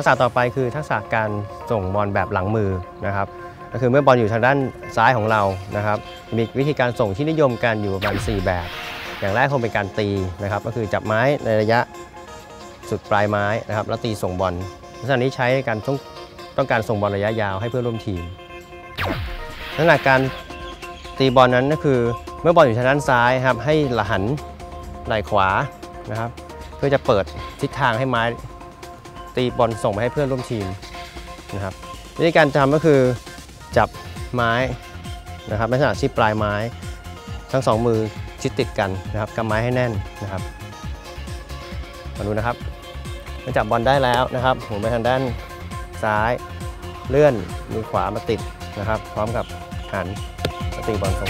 ทักษะต่อไปคือทักษะการส่งบอลแบบหลังมือนะครับก็คือเมื่อบอลอยู่ทางด้านซ้ายของเรานะครับมีวิธีการส่งที่นิยมกันอยู่ประมาณ 4 แบบ อย่างแรกคงเป็นการตีนะครับ ก็คือจับไม้ในระยะสุดปลายไม้นะครับแล้วตีส่งบอลลักษณะนี้ใช้ในการต้องต้องการส่งบอลระยะยาวให้เพื่อนร่วมทีมนะครับลักษณะการตีบอลนั้นก็คือเมื่อบอลอยู่ทางด้านซ้ายครับให้หหันไหลขวานะครับ เพื่อจะเปิดทิศทางให้ไม้ ตีบอลส่งไปให้เพื่อนร่วมทีมนะครับวิธีการทำก็คือจับไม้นะครับในขณะที่ปลายไม้ ทั้งสองมือชิดติดกันนะครับกำไม้ให้แน่นนะครับมาดูนะครับเมื่อจับบอลได้แล้วนะครับหมุนไปทางด้านซ้ายเลื่อนมือขวามาติดนะครับ พร้อมกับหันตีบอลส่ง